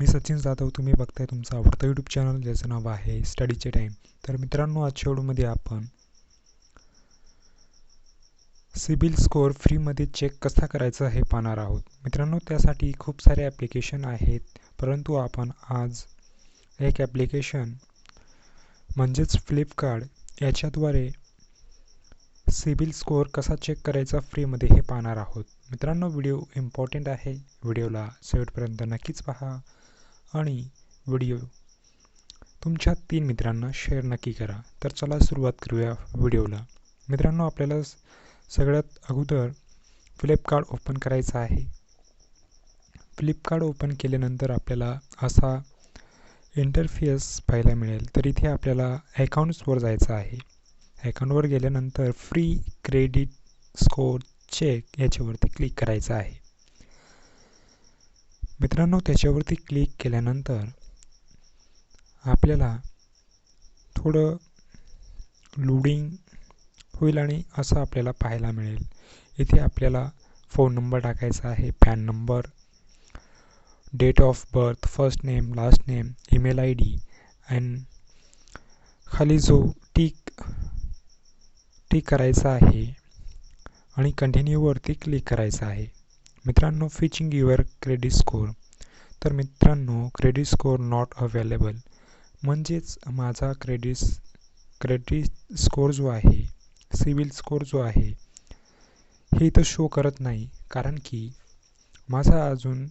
मी सचिन जाधव तुम्ही बघताय तुमचं आवडतं यूट्यूब चॅनल ज्याचं नाव आहे स्टडीचे टाईम तर मित्रांनो आजच्या व्हिडिओमध्ये आपण सिबिल स्कोअर फ्रीमध्ये चेक कसा करायचा हे पाहणार आहोत. मित्रांनो त्यासाठी खूप सारे ॲप्लिकेशन आहेत परंतु आपण आज एक ॲप्लिकेशन म्हणजेच फ्लिपकार्ट याच्याद्वारे सिबिल स्कोअर कसा चेक करायचा फ्रीमध्ये हे पाहणार आहोत. मित्रांनो व्हिडिओ इम्पॉर्टंट आहे व्हिडिओला शेवटपर्यंत नक्कीच पहा. आणि व्हिडिओ. तुमच्या तीन मित्रांना शेअर नक्की करा. तर चला सुरुवात करूया व्हिडिओला. मित्रांनो आपल्याला सगळ्यात अगोदर फ्लिपकार्ट ओपन करायचं आहे. फ्लिपकार्ट ओपन केल्यानंतर आपल्याला असा इंटरफेस पाहायला मिळेल. तर इथे आपल्याला अकाउंट्सवर जायचं आहे. अकाउंटवर गेल्यानंतर फ्री क्रेडिट स्कोर चेक याच्यावरती क्लिक करायचं आहे. मित्रांनो त्याच्यावरती क्लिक केल्यानंतर आपल्याला थोडं लोडिंग होईल आणि असं आपल्याला पाहायला मिळेल. इथे आपल्याला फोन नंबर टाकायचा आहे PAN number date of birth first name last name email I D and खाली जो टिक टिक करायचा आहे आणि कंटिन्यूवरती क्लिक करायचं आहे. मित्रांनो फिचिंग युअर क्रेडिट स्कोअर तर मित्रांनो क्रेडिट स्कोअर नॉट अवेलेबल म्हणजेच माझा क्रेडिट क्रेडिट स्कोअर जो आहे सिविल स्कोअर जो आहे हे इथं शो करत नाही. कारण की माझा अजून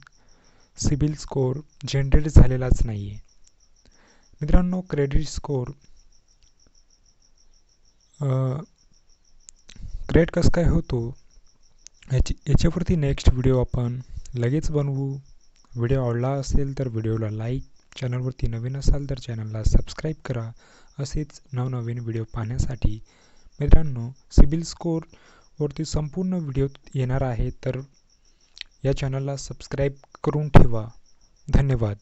सिबिल स्कोअर जनरेट झालेलाच नाही आहे मित्रांनो क्रेडिट स्कोअर क्रेडिट कसं काय होतो? याची याच्यावरती नेक्स्ट व्हिडिओ आपण लगेच बनवू. व्हिडिओ आवडला असेल तर व्हिडिओला लाईक चॅनलवरती नवीन असाल तर चॅनलला सबस्क्राईब करा. असेच नवनवीन व्हिडिओ पाहण्यासाठी. मित्रांनो सिबिल स्कोअरवरती संपूर्ण व्हिडिओ येणार आहे तर या चॅनलला सबस्क्राईब करून ठेवा. धन्यवाद.